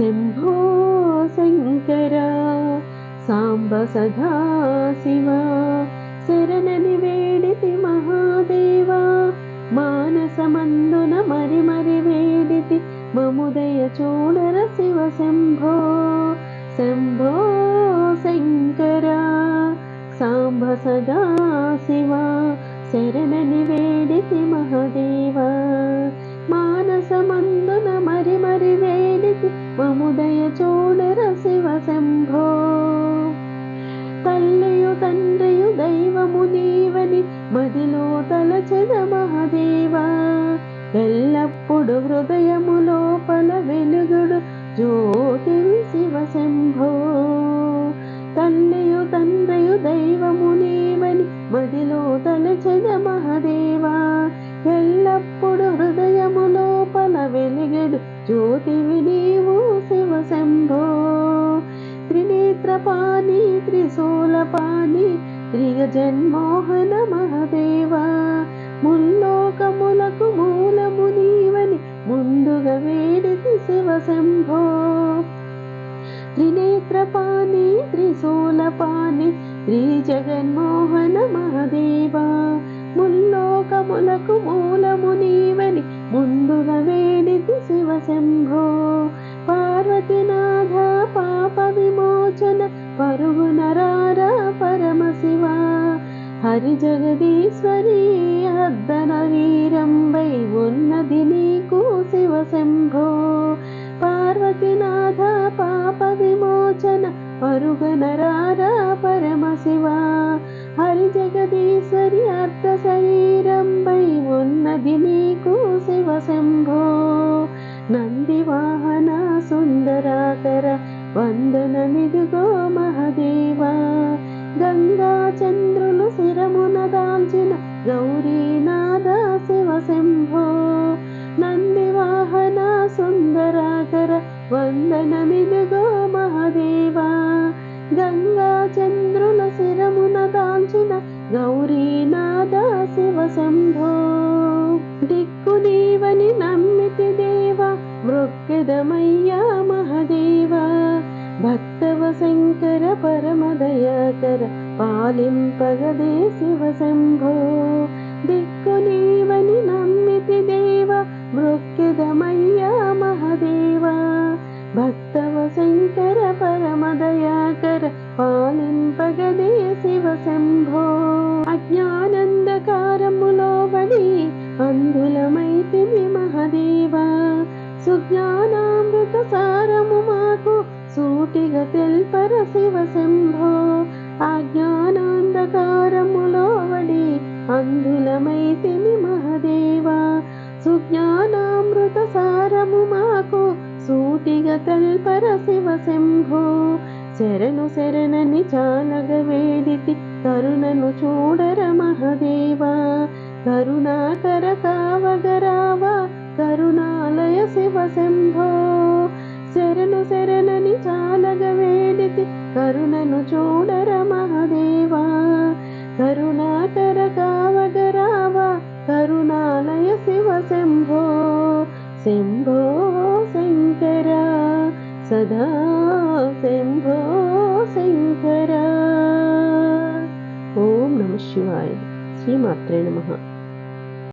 शम्भो शङ्कर साम्ब सदा शिवा शरण निवेडिति महादेवा मानसमन्दिन मरिमरिवेडिति ममुदयचोडर शिव शम्भो शम्भो शङ्कर साम्ब सदा शिव शरणनिवेडिति निवेदिति मानसमन्दुन తండ్రియు దైవము నీవని బదిలో తలచెద మహాదేవా. ఎల్లప్పుడు హృదయము లోపల వెలుగుడు జ్యోతి శివ శంభో. తల్లియు తండ్రియు దైవము నీవని బదిలో తలచెద మహాదేవా. ఎల్లప్పుడు హృదయము లోపల వెలిగడు త్రిశూలపాణి త్రిగజన్మోహన మహదేవా ముల్లోకములకు మూలము నీవని ముందుగా వేడితి శివ శంభో త్రినేత్రపాణి త్రిశూలపాణి శ్రీ జగన్మోహన మహదేవా ముల్లోకములకు మూలము నీవని ముందుగా వేడితి శివ శంభో పార్వతినాథ పాప విమోచన పరుగునరా హరి జగదీశ్వరి అద్దన వీరంబై ఉన్నది నీకు శివ శంభో. పార్వతీనాథ పాప విమోచన పరుగనరారా పరమశివ హరి జగదీశ్వరి అర్ధ శరీరంబై ఉన్నది నీకు శివ శంభో. నంది వాహన సుందరాకర వందనమిదుగో మహదేవా. గంగా చంద్ర శిరమున గౌరీనాథ శివ శంభో నంది వాహన సుందరాకర వందనమిదుగో మహదేవా గంగా చంద్రుల శిరమున దాల్చిన గౌరీనాథ శివ శంభో దిక్కు నీవని పరమదయాకర పాలింపగదే శివ శంభో దిక్కు నీవని నమ్మితి దేవ సూటిగా తెల్పర శివ శంభో అజ్ఞానాంధకారములో వడి అందులమైతిని మహదేవా. సుజ్ఞానామృత సారము మాకు సూటిగా తెల్పర శివ శంభో శరణు శరణని చాలగ వేడితి కరుణను చూడర మహదేవా. కరుణాకర కావగ सदा शङ्कर। ॐ नमः शिवाय। श्रीमात्रे नमः।